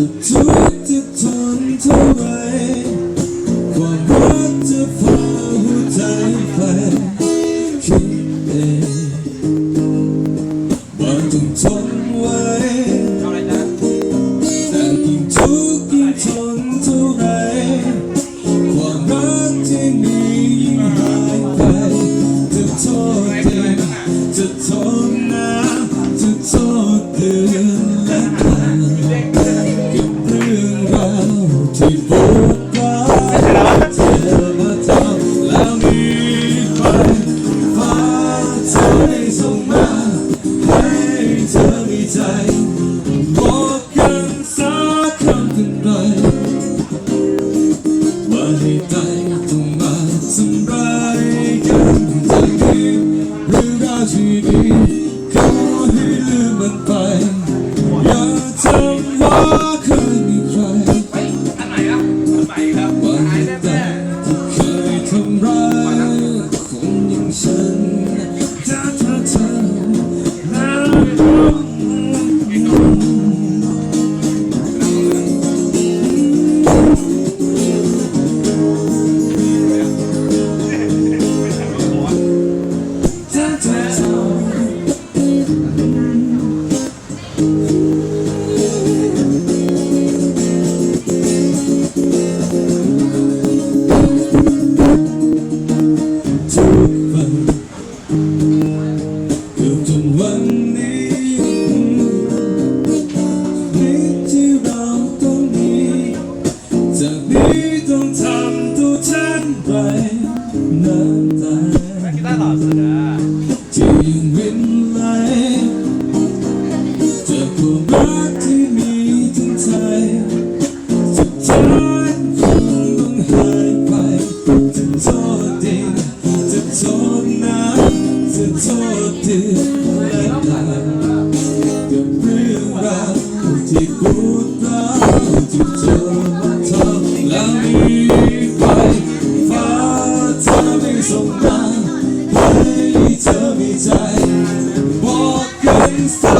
to do it, it's on to my. く สดาที่มินไหลจาความรักที่มีทั้งใจสุดท้คงต้องหายไปจะโทษดินจะโทษน้ำจะโทษเดืน さ